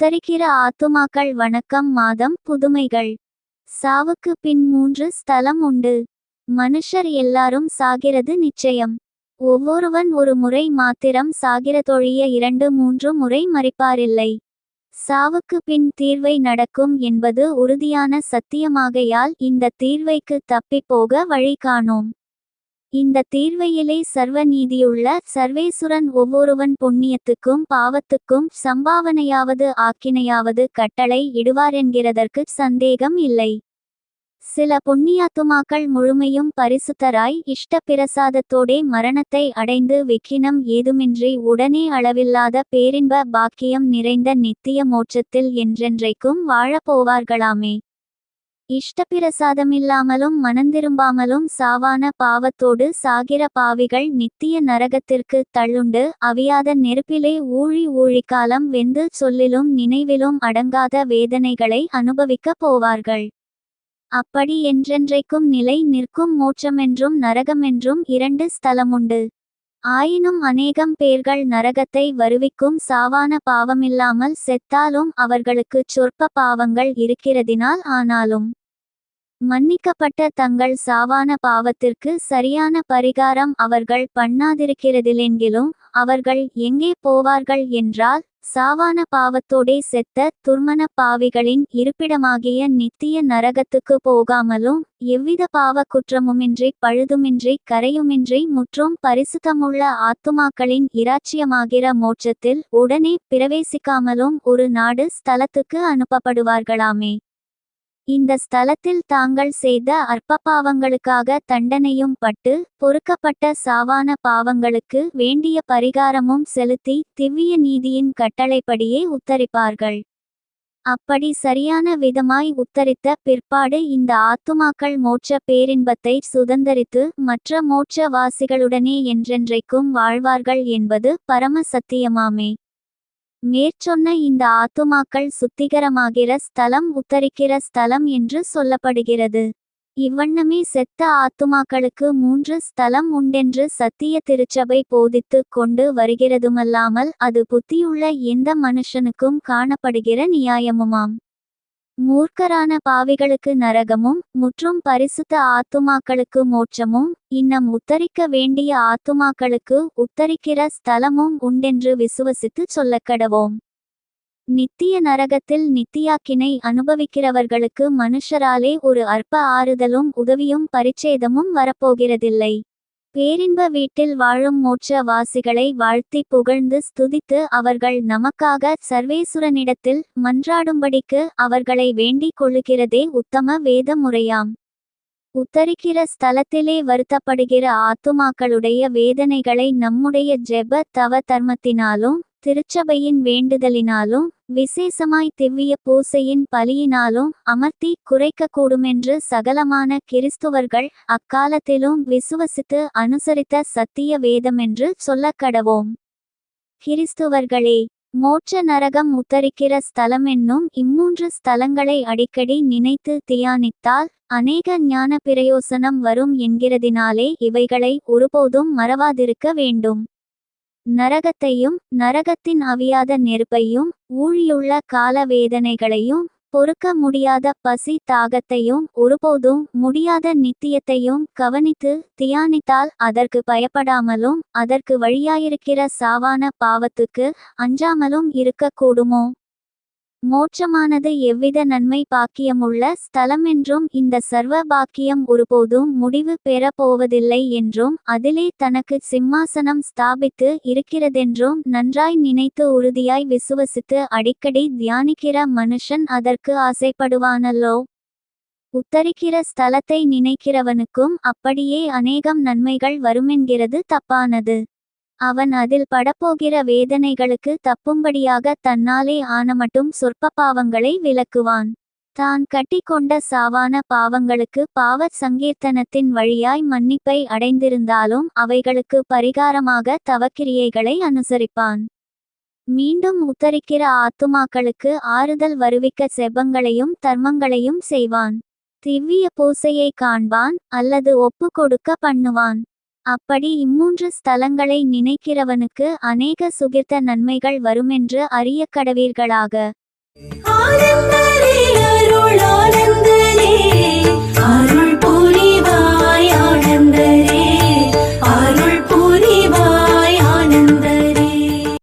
உத்தரிக்கிற ஆத்துமாக்கள் வணக்கம் மாதம் புதுமைகள். சாவுக்கு பின் மூன்று ஸ்தலம் உண்டு. மனுஷர் எல்லாரும் சாகிறது நிச்சயம். ஒவ்வொருவன் ஒரு முறை மாத்திரம் சாகிறதொழிய இரண்டு மூன்று முறை மறிப்பாரில்லை. சாவுக்கு பின் தீர்வை நடக்கும் என்பது உறுதியான சத்தியமாகையால் இந்த தீர்வைக்கு தப்பிப் போக வழி காணோம். இந்த தீர்வையிலே சர்வ நீதியுள்ள சர்வேசுரன் ஒவ்வொருவன் புண்ணியத்துக்கும் பாவத்துக்கும் சம்பாவனையாவது ஆக்கினையாவது கட்டளை இடுவாரென்கிறதற்கு சந்தேகம் இல்லை. சில புண்ணியாத்துமாக்கள் முழுமையும் பரிசுத்தராய் இஷ்ட பிரசாதத்தோடே மரணத்தை அடைந்து விக்கினம் ஏதுமின்றி உடனே அளவில்லாத பேரின்ப பாக்கியம் நிறைந்த நித்திய மோட்சத்தில் என்றென்றைக்கும் வாழப் போவார்களாமே இஷ்டப்பிரசாதமில்லாமலும் மனந்திரும்பாமலும் சாவான பாவத்தோடு சாகிற பாவிகள் நித்திய நரகத்திற்கு தள்ளுண்டு அவியாத நெருப்பிலே ஊழி ஊழிக்காலம் வெந்து சொல்லிலும் நினைவிலும் அடங்காத வேதனைகளை அனுபவிக்கப் போவார்கள். அப்படி என்றென்றைக்கும் நிலை நிற்கும் மோட்சமென்றும் நரகமென்றும் இரண்டு ஸ்தலமுண்டு. ஆயினும் அநேகம் பேர்கள் நரகத்தை வருவிக்கும் சாவான பாவமில்லாமல் செத்தாலும் அவர்களுக்குச் சொற்ப பாவங்கள் இருக்கிறதினால் ஆனாலும் மன்னிக்கப்பட்ட தங்கள் சாவான பாவத்திற்கு சரியான பரிகாரம் அவர்கள் பண்ணாதிருக்கிறதிலெங்கிலும் அவர்கள் எங்கே போவார்கள் என்றால் சாவான பாவத்தோடே செத்த துர்மன பாவிகளின் இருப்பிடமாகிய நித்திய நரகத்துக்கு போகாமலும் எவ்வித பாவ குற்றமுமின்றி பழுதுமின்றி கரையுமின்றி முற்றும் பரிசுத்தமுள்ள ஆத்துமாக்களின் இராச்சியமாகிற மோட்சத்தில் உடனே பிரவேசிக்காமலும் ஒரு நாடு ஸ்தலத்துக்கு அனுப்பப்படுவார்களாமே. இந்த ஸ்தலத்தில் தாங்கள் செய்த அற்ப பாவங்களுக்காக தண்டனையும் பட்டு பொறுக்கப்பட்ட சாவான பாவங்களுக்கு வேண்டிய பரிகாரமும் செலுத்தி திவ்ய நீதியின் கட்டளைப்படியே உத்தரிப்பார்கள். அப்படி சரியான விதமாய் உத்தரித்த பிற்பாடு இந்த ஆத்துமாக்கள் மோட்ச பேரின்பத்தை சுதந்தரித்து மற்ற மோட்ச வாசிகளுடனே என்றென்றைக்கும் வாழ்வார்கள் என்பது பரம சத்தியமாமே. மேற்சொன்ன இந்த ஆத்துமாக்கள் சுத்திகரமாகிற ஸ்தலம் உத்தரிக்கிற ஸ்தலம் என்று சொல்லப்படுகிறது. இவ்வண்ணமே செத்த ஆத்துமாக்களுக்கு மூன்று ஸ்தலம் உண்டென்று சத்திய திருச்சபை போதித்து கொண்டு வருகிறதுமல்லாமல் அது புத்தியுள்ள எந்த மனுஷனுக்கும் காணப்படுகிற நியாயமுமாம். மூர்க்கரான பாவிகளுக்கு நரகமும் முற்றும் பரிசுத்த ஆத்துமாக்களுக்கு மோட்சமும் இன்னம் உத்தரிக்க வேண்டிய ஆத்துமாக்களுக்கு உத்தரிக்கிற ஸ்தலமும் உண்டென்று விசுவசித்து சொல்லக்கடவோம். நித்திய நரகத்தில் நித்தியாக்கினை அனுபவிக்கிறவர்களுக்கு மனுஷராலே ஒரு அற்ப ஆறுதலும் உதவியும் பரிச்சேதமும் வரப்போகிறதில்லை. பேரின்ப வீட்டில் வாழும் மோட்ச வாசிகளை வாழ்த்தி புகழ்ந்து ஸ்துதித்து அவர்கள் நமக்காக சர்வேசுரனிடத்தில் மன்றாடும்படிக்கு அவர்களை வேண்டிக் கொள்ளுகிறதே உத்தம வேத முறையாம் உத்தரிக்கிற ஸ்தலத்திலே வருத்தப்படுகிற ஆத்துமாக்களுடைய வேதனைகளை நம்முடைய ஜெப தவ தர்மத்தினாலும் திருச்சபையின் வேண்டுதலினாலும் விசேஷமாய் திவ்விய பூசையின் பலியினாலும் அமர்த்தி குறைக்கக்கூடுமென்று சகலமான கிறிஸ்துவர்கள் அக்காலத்திலும் விசுவசித்து அனுசரித்த சத்திய வேதமென்று சொல்லக்கடவோம். கிறிஸ்துவர்களே மோட்ச நரகம் உத்தரிக்கிற ஸ்தலமென்னும் இம்மூன்று ஸ்தலங்களை அடிக்கடி நினைத்து தியானித்தால் அநேக ஞான பிரயோசனம் வரும் என்கிறதினாலே இவைகளை ஒருபோதும் மறவாதிருக்க வேண்டும். நரகத்தையும் நரகத்தின் அவியாத நெருப்பையும் ஊழியுள்ள கால வேதனைகளையும் பொறுக்க முடியாத பசி தாகத்தையும் ஒருபோதும் முடியாத நித்தியத்தையும் கவனித்து தியானித்தால் அதற்கு பயப்படாமலும் அதற்கு வழியாயிருக்கிற சாவான பாவத்துக்கு அஞ்சாமலும் இருக்கக்கூடுமோ? மோட்சமானது எவ்வித நன்மை பாக்கியமுள்ள ஸ்தலமென்றும் இந்த சர்வ பாக்கியம் ஒருபோதும் முடிவு பெறப்போவதில்லை என்றும் அதிலே தனக்கு சிம்மாசனம் ஸ்தாபித்து இருக்கிறதென்றும் நன்றாய் நினைத்து உறுதியாய் விசுவசித்து அடிக்கடி தியானிக்கிற மனுஷன் அதற்கு ஆசைப்படுவானல்லோ? உத்தரிக்கிற ஸ்தலத்தை நினைக்கிறவனுக்கும் அப்படியே அநேகம் நன்மைகள் வருமென்கிறது தப்பானது. அவன் அதில் படப்போகிற வேதனைகளுக்கு தப்பும்படியாக தன்னாலே ஆனமட்டும் சொற்ப பாவங்களை விலக்குவான் தான் கட்டிக்கொண்ட சாவான பாவங்களுக்கு பாவச் சங்கீர்த்தனத்தின் வழியாய் மன்னிப்பை அடைந்திருந்தாலும் அவைகளுக்கு பரிகாரமாக தவக்கிரியைகளை அனுசரிப்பான். மீண்டும் உத்தரிக்கிற ஆத்துமாக்களுக்கு ஆறுதல் வருவிக்க செபங்களையும் தர்மங்களையும் செய்வான். திவ்ய பூசையை காண்பான் அல்லது ஒப்பு கொடுக்க பண்ணுவான். அப்படி இம்மூன்று ஸ்தலங்களை நினைக்கிறவனுக்கு அநேக சுகிர்த்த நன்மைகள் வருமென்று அறியக்கடவீர்களாக கடவீர்களாக.